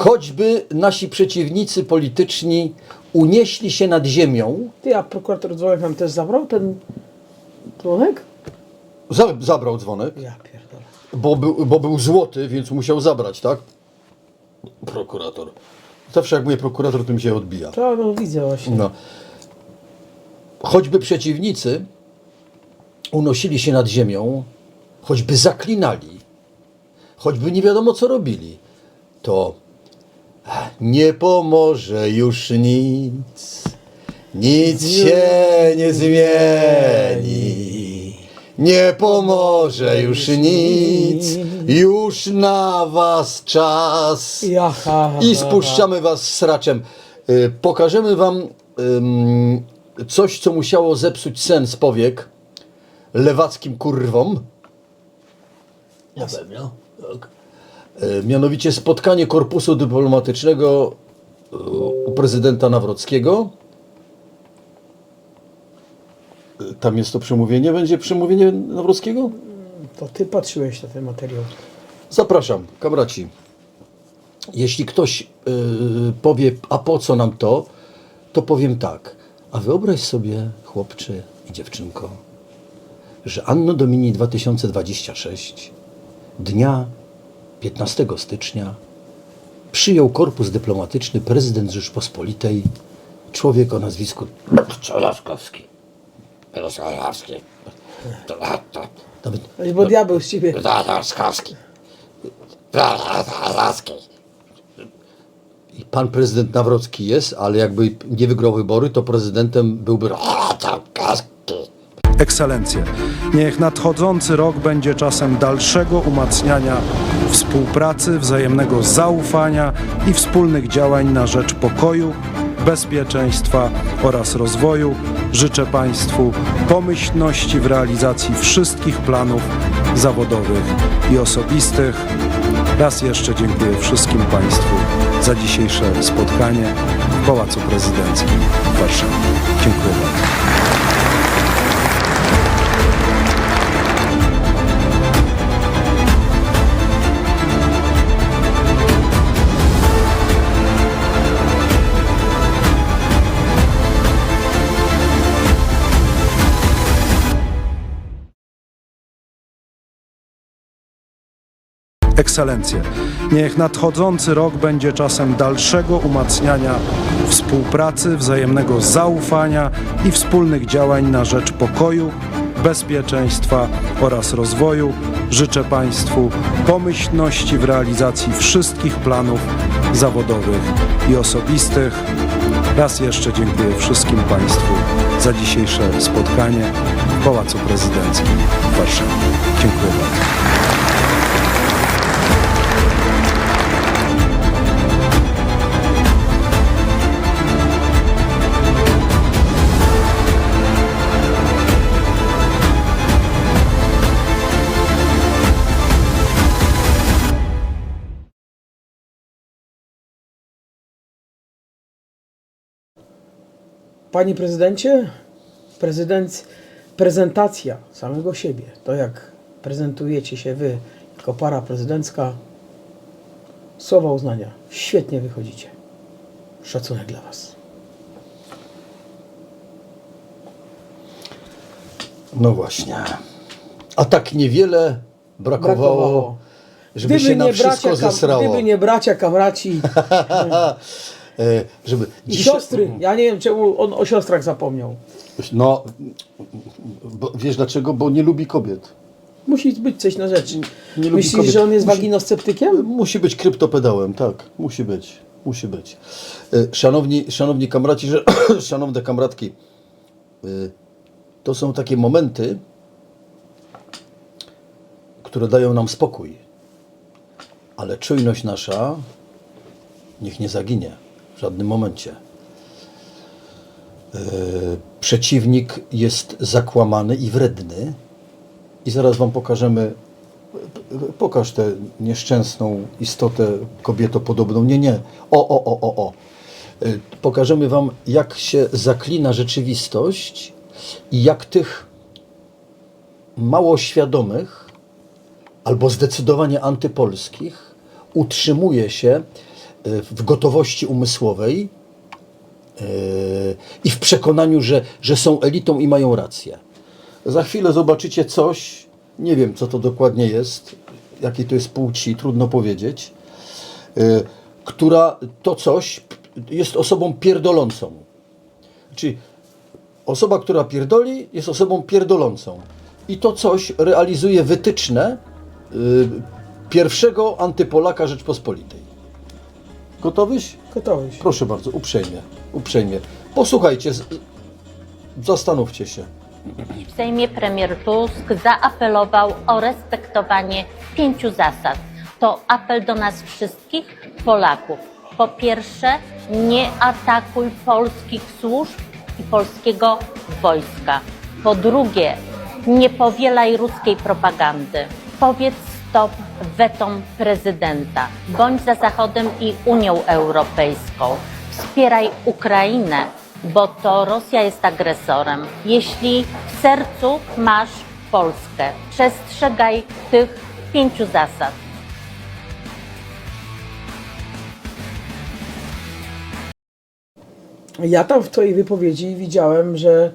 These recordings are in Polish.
choćby nasi przeciwnicy polityczni unieśli się nad ziemią, Ty, a prokurator dzwonek nam też zabrał ten dzwonek? za, zabrał dzwonek, Ja pierdolę. bo był, bo był złoty, więc musiał zabrać, tak? Prokurator. Zawsze jak mówię prokurator, to mi się odbija. To no, widzę właśnie. No. Choćby przeciwnicy unosili się nad ziemią, choćby zaklinali, choćby nie wiadomo co robili, to nie pomoże już nic, nic się nie zmieni. Nie pomoże już nic, już na was czas. I spuszczamy was sraczem. Y, Pokażemy wam ym, coś, co musiało zepsuć sen z powiek lewackim kurwom. Na pewno. Tak. Y, Mianowicie spotkanie korpusu dyplomatycznego y, u prezydenta Nawrockiego. Y, Tam jest to przemówienie. Będzie przemówienie Nawrockiego? To ty patrzyłeś na ten materiał. Zapraszam, kamraci. Jeśli ktoś yy, powie, a po co nam to, to powiem tak. A wyobraź sobie, chłopcze i dziewczynko, że Anno Domini 2026, dnia 15 stycznia, przyjął korpus dyplomatyczny prezydent Rzeczpospolitej, człowiek o nazwisku Czolaskowski. Czolaskowski. nawet Ej, Bo diabeł z ciebie. Czolaskowski. Czolaskowski. i pan prezydent Nawrocki jest, ale jakby nie wygrał wybory, to prezydentem byłby Ekscelencje, niech nadchodzący rok będzie czasem dalszego umacniania współpracy, wzajemnego zaufania i wspólnych działań na rzecz pokoju, bezpieczeństwa oraz rozwoju. Życzę Państwu pomyślności w realizacji wszystkich planów zawodowych i osobistych. Raz jeszcze dziękuję wszystkim Państwu za dzisiejsze spotkanie w Pałacu Prezydenckim w Warszawie. Dziękuję bardzo. Ekscelencje, niech nadchodzący rok będzie czasem dalszego umacniania współpracy, wzajemnego zaufania i wspólnych działań na rzecz pokoju, bezpieczeństwa oraz rozwoju. Życzę Państwu pomyślności w realizacji wszystkich planów zawodowych i osobistych. Raz jeszcze dziękuję wszystkim Państwu za dzisiejsze spotkanie w Pałacu Prezydenckim w Warszawie. Dziękuję bardzo. Panie prezydencie, prezydent, prezentacja samego siebie, to jak prezentujecie się wy jako para prezydencka, słowa uznania. Świetnie wychodzicie. Szacunek dla was. No właśnie. A tak niewiele brakowało, Brakowało. żeby się nam wszystko zesrało. gdyby nie bracia, kamraci żeby i dzisiaj- siostry. Ja nie wiem, czemu on o siostrach zapomniał. No, bo, wiesz dlaczego? Bo nie lubi kobiet. Musi być coś na rzecz. Nie Myślisz, kobiet. że on jest Musi- waginosceptykiem? Musi być kryptopedałem, tak. Musi być. Musi być. E, Szanowni, szanowni kamraci, że, szanowne kamratki, e, to są takie momenty, które dają nam spokój. Ale czujność nasza niech nie zaginie w żadnym momencie. E, Przeciwnik jest zakłamany i wredny. I zaraz Wam pokażemy. Pokaż tę nieszczęsną istotę kobietopodobną. Nie, nie. O, o, o, o, o. Y, Pokażemy Wam, jak się zaklina rzeczywistość i jak tych mało świadomych albo zdecydowanie antypolskich utrzymuje się w gotowości umysłowej y, i w przekonaniu, że, że są elitą i mają rację. Za chwilę zobaczycie coś, nie wiem co to dokładnie jest, jakiej to jest płci, trudno powiedzieć, y, która to coś jest osobą pierdolącą. Czyli osoba, która pierdoli, jest osobą pierdolącą. I to coś realizuje wytyczne y, pierwszego antypolaka Rzeczpospolitej. Gotowyś? Gotowyś. Proszę bardzo, uprzejmie, uprzejmie. Posłuchajcie, z- zastanówcie się. W Sejmie premier Tusk zaapelował o respektowanie pięciu zasad. To apel do nas wszystkich, Polaków. Po pierwsze, nie atakuj polskich służb i polskiego wojska. Po drugie, nie powielaj ruskiej propagandy. Powiedz stop wetom prezydenta. Bądź za Zachodem i Unią Europejską. Wspieraj Ukrainę, bo to Rosja jest agresorem. Jeśli w sercu masz Polskę, przestrzegaj tych pięciu zasad. Ja tam w Twojej wypowiedzi widziałem, że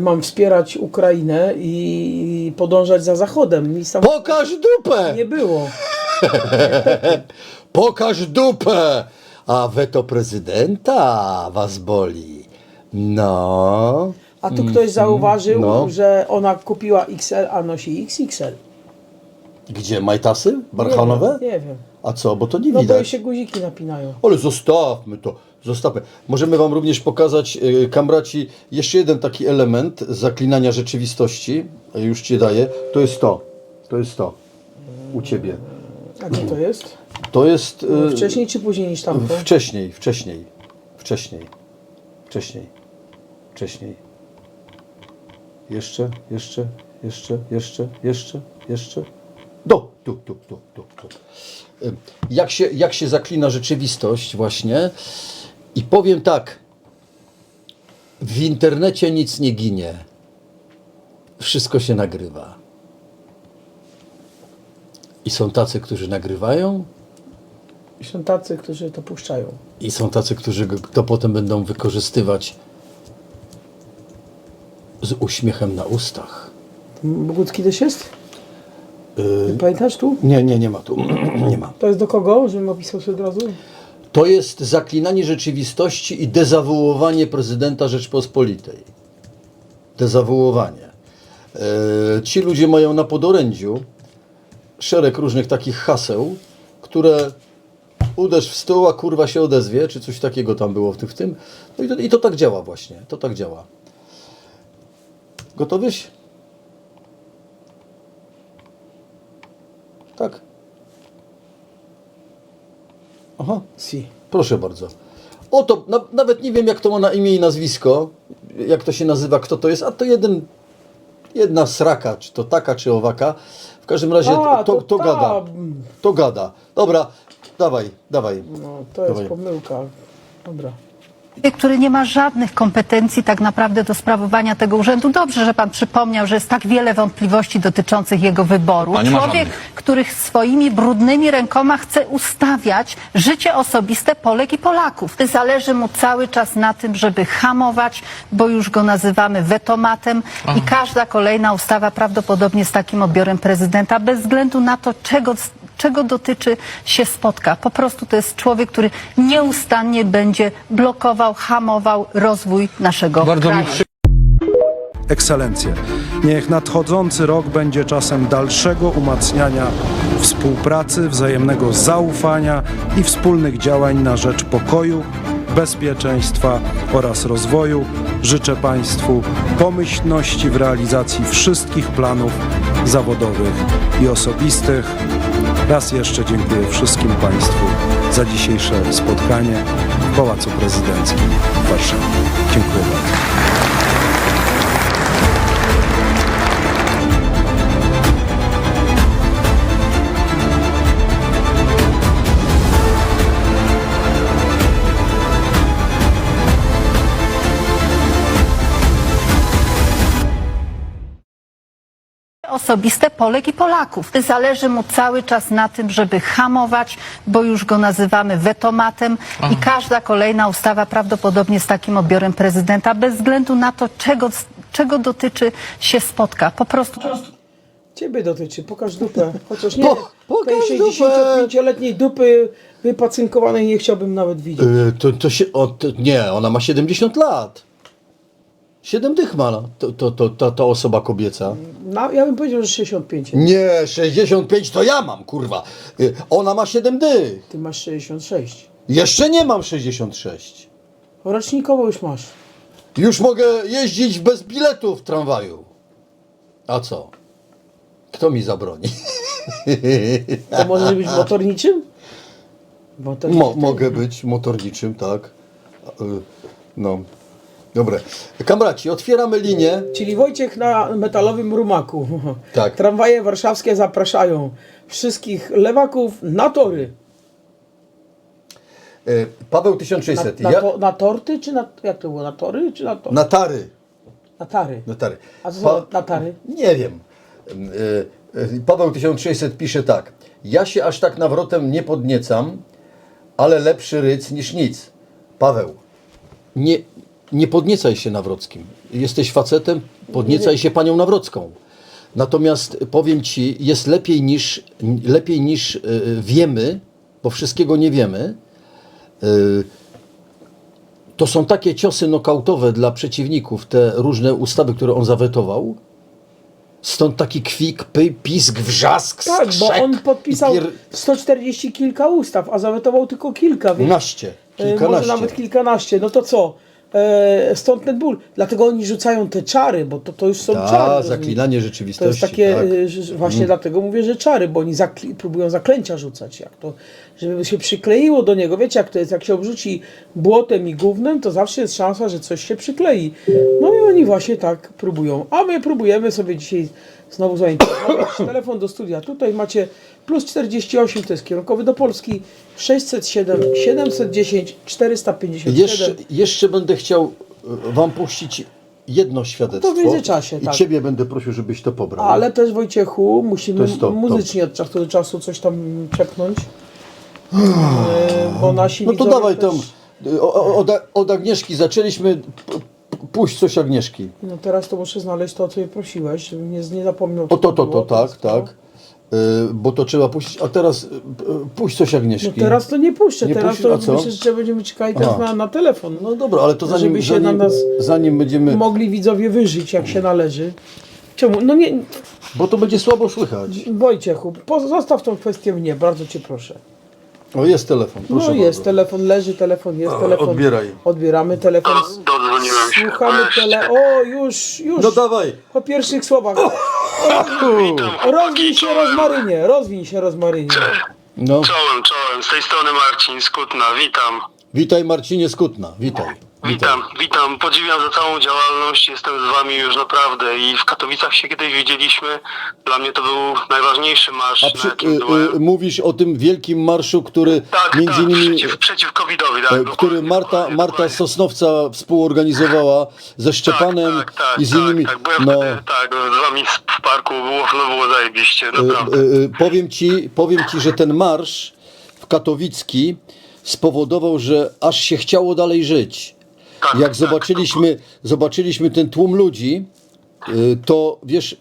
mam wspierać Ukrainę i podążać za Zachodem. Tam Pokaż dupę! nie było. Pokaż dupę! A weto prezydenta was boli. No. A tu ktoś zauważył, no. że ona kupiła XL, a nosi XXL. Gdzie, majtasy? Barchanowe? Nie wiem. Nie wiem. A co, bo to nie No bo widać. się guziki napinają. Ale zostawmy to, zostawmy. Możemy Wam również pokazać, yy, kamraci, jeszcze jeden taki element zaklinania rzeczywistości. Już Ci daję. To jest to. To jest to. U Ciebie. A gdzie to jest? To jest... yy, Wcześniej czy później niż tamto? Wcześniej, wcześniej. Wcześniej. Wcześniej. Wcześniej. Jeszcze, jeszcze, jeszcze, jeszcze, jeszcze, jeszcze. Do, tu, tu, tu, tu, tu. Ym, Jak się, jak się zaklina rzeczywistość właśnie. I powiem tak. W internecie nic nie ginie. Wszystko się nagrywa. I są tacy, którzy nagrywają, I są tacy, którzy to puszczają. i są tacy, którzy to potem będą wykorzystywać z uśmiechem na ustach. Bogutski też jest? Yy, Pamiętasz tu? nie, nie, nie ma tu. nie ma. To jest do kogo, żebym opisał sobie od razu? To jest zaklinanie rzeczywistości i dezawuowanie prezydenta Rzeczpospolitej. Dezawuowanie. Yy, ci ludzie mają na podorędziu szereg różnych takich haseł, które uderz w stół, a kurwa się odezwie, czy coś takiego tam było w tym. W tym. No i to, i to tak działa właśnie. To tak działa. Gotowyś? Tak. Aha. Si. Proszę bardzo. Oto, na, nawet nie wiem jak to ma na imię i nazwisko, jak to się nazywa, kto to jest, a to jeden, jedna sraka, czy to taka, czy owaka. W każdym razie A, to, to, to ta. gada. To gada. Dobra, dawaj, dawaj. No, to jest Dawaj. pomyłka. Dobra. Który nie ma żadnych kompetencji tak naprawdę do sprawowania tego urzędu. Dobrze, że pan przypomniał, że jest tak wiele wątpliwości dotyczących jego wyboru. Ma Człowiek, żadnych. który swoimi brudnymi rękoma chce ustawiać życie osobiste Polek i Polaków. Zależy mu cały czas na tym, żeby hamować, bo już go nazywamy wetomatem i każda kolejna ustawa prawdopodobnie z takim odbiorem prezydenta, bez względu na to, czego czego dotyczy się spotka. Po prostu to jest człowiek, który nieustannie będzie blokował, hamował rozwój naszego Bardzo mi kraju. przy... Ekscelencje, niech nadchodzący rok będzie czasem dalszego umacniania współpracy, wzajemnego zaufania i wspólnych działań na rzecz pokoju, bezpieczeństwa oraz rozwoju. Życzę Państwu pomyślności w realizacji wszystkich planów zawodowych i osobistych. Raz jeszcze dziękuję wszystkim Państwu za dzisiejsze spotkanie w Pałacu Prezydenckim w Warszawie. Dziękuję bardzo. Osobiste Polek i Polaków. Zależy mu cały czas na tym, żeby hamować, bo już go nazywamy wetomatem i każda kolejna ustawa prawdopodobnie z takim odbiorem prezydenta, bez względu na to, czego, czego dotyczy, się spotka. Po prostu Ciebie dotyczy, pokaż dupę. Chociaż nie, Po- pokaż tej dupę. 65-letniej dupy wypacynkowanej nie chciałbym nawet widzieć. Y, To, to się, o, to, nie, ona ma 70 lat. 7 dych ma to, to, to, ta, ta osoba kobieca. No, ja bym powiedział, że 65. Nie, 65 to ja mam, kurwa. Y, Ona ma 7 dych. Ty masz 66. Jeszcze nie mam 66. Rocznikowo już masz. Już mogę jeździć bez biletu w tramwaju. A co? Kto mi zabroni? To możesz być motorniczym? Motorniczym. Mo, mogę być motorniczym, tak. Y, No. Dobra. Kamraci, otwieramy linię. Czyli Wojciech na metalowym rumaku. Tak. Tramwaje warszawskie zapraszają wszystkich lewaków na tory. Y, Paweł Na, 1600. na, ja, to, na torty, czy na, jak to było, na tory, czy na, to, na, na tary. tary? Na tary. A co są na tary? Nie wiem. Y, y, Paweł 1600 pisze tak. Ja się aż tak nawrotem nie podniecam, ale lepszy ryc niż nic. Paweł, nie, nie podniecaj się Nawrockim. Jesteś facetem, podniecaj się panią Nawrocką. Natomiast powiem ci, jest lepiej niż, lepiej niż y, wiemy, bo wszystkiego nie wiemy. Y, to są takie ciosy nokautowe dla przeciwników, te różne ustawy, które on zawetował. Stąd taki kwik, py, pisk, wrzask, Tak, bo skrzek on podpisał i pier... 140 kilka ustaw, a zawetował tylko kilka, więc Naście, e, może kilkanaście. nawet kilkanaście. No to co? E, stąd ten ból. Dlatego oni rzucają te czary, bo to, to już są Ta, czary. rozumiesz? zaklinanie To rzeczywistości. jest takie, tak. e, że- właśnie dlatego mówię, że czary, bo oni zakli, próbują zaklęcia rzucać, jak to, żeby się przykleiło do niego. Wiecie, jak to jest, jak się obrzuci błotem i gównem, to zawsze jest szansa, że coś się przyklei. No i oni właśnie tak próbują. A my próbujemy sobie dzisiaj znowu zainteresować. Telefon do studia. Tutaj macie plus 48, to jest kierunkowy do Polski, 607 710 457. Jeszcze, jeszcze będę chciał e, wam puścić jedno świadectwo. To w międzyczasie, I tak. ciebie będę prosił, żebyś to pobrał. Ale też Wojciechu, To musimy to, to. muzycznie od czasu do czasu coś tam przepchnąć. Bo nasi No to dawaj też, tam. Od, od Agnieszki zaczęliśmy. Puść coś Agnieszki. No teraz to muszę znaleźć to, o co je prosiłeś, żebym nie, nie zapomniał. O to, to, to, tak, tak. E, Bo to trzeba puścić. A teraz p- puść coś Agnieszki. No teraz to nie puszczę, Nie teraz puścisz? to A co? myślę, że będziemy czekali teraz Aha. na, na telefon. No dobra, ale to zanim, Żeby się na zanim, nas zanim będziemy. Mogli widzowie wyżyć jak się należy. Czemu? No nie, Bo to będzie słabo słychać. Wojciechu, zostaw tą kwestię mnie, bardzo cię proszę. O, jest telefon. Proszę no jest, bardzo. telefon leży, telefon jest, telefon. odbieraj. Odbieramy telefon. Do, dodzwoniłem się. Słuchamy Wreszcie. tele... O, już, już. No dawaj. Po pierwszych słowach. Witam, Rozwiń się rozmarynie, rozwiń się rozmarynie. No. Czołem, czołem. Z tej strony Marcin z Kutna. Witam. Witaj Marcinie Skutna. Witaj. Witam, witam. Podziwiam za całą działalność. Jestem z wami już naprawdę i w Katowicach się kiedyś widzieliśmy. Dla mnie to był najważniejszy marsz, A na przy, jakim y, y, mówisz o tym wielkim marszu, który tak, między tak, innymi przeciw, przeciw COVID-owi. Tak, e, który Marta, Marta. Sosnowca współorganizowała ze Szczepanem tak, tak, i z tak, innymi. Tak, byłem no, wtedy, tak, z wami w parku. Było, no było zajebiście, y, naprawdę. y, y, powiem, ci, powiem ci, że ten marsz w katowicki spowodował, że aż się chciało dalej żyć. Tak, Jak tak, zobaczyliśmy, zobaczyliśmy ten tłum ludzi, y, to wiesz, y,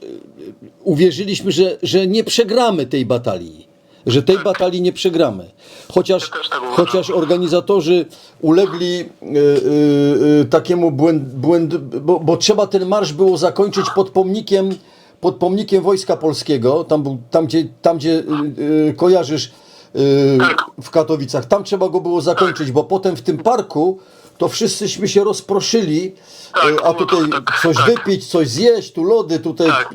uwierzyliśmy, że, że nie przegramy tej batalii. Że tej batalii nie przegramy. Chociaż, tak chociaż organizatorzy ulegli y, y, y, takiemu błęd, błęd bo, bo trzeba ten marsz było zakończyć pod pomnikiem, pod pomnikiem Wojska Polskiego, tam, był, tam gdzie, tam, gdzie y, kojarzysz Tak. w Katowicach. Tam trzeba go było zakończyć, bo potem w tym parku to wszyscyśmy się rozproszyli, Tak, y, a tutaj tak, coś tak. wypić, coś zjeść, tu lody, tutaj. Tak,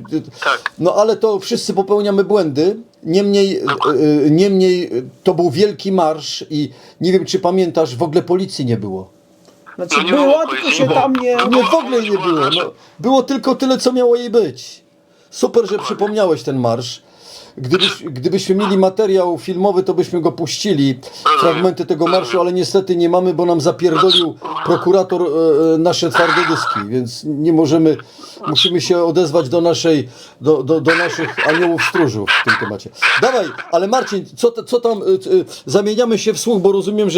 tak. No ale to wszyscy popełniamy błędy. Niemniej, y, y, niemniej to był wielki marsz i nie wiem, czy pamiętasz, w ogóle policji nie było. Znaczy No nie była, było tylko się tam nie... no Nie, w ogóle nie było. No, było tylko tyle, co miało jej być. Super, że przypomniałeś ten marsz. Gdybyś, gdybyśmy mieli materiał filmowy, to byśmy go puścili, fragmenty tego marszu, ale niestety nie mamy, bo nam zapierdolił prokurator e, e, nasze twarde dyski, więc nie możemy, musimy się odezwać do naszej, do, do, do naszych aniołów stróżów w tym temacie. Dawaj, ale Marcin, co, co tam, e, e, zamieniamy się w słuch, bo rozumiem, że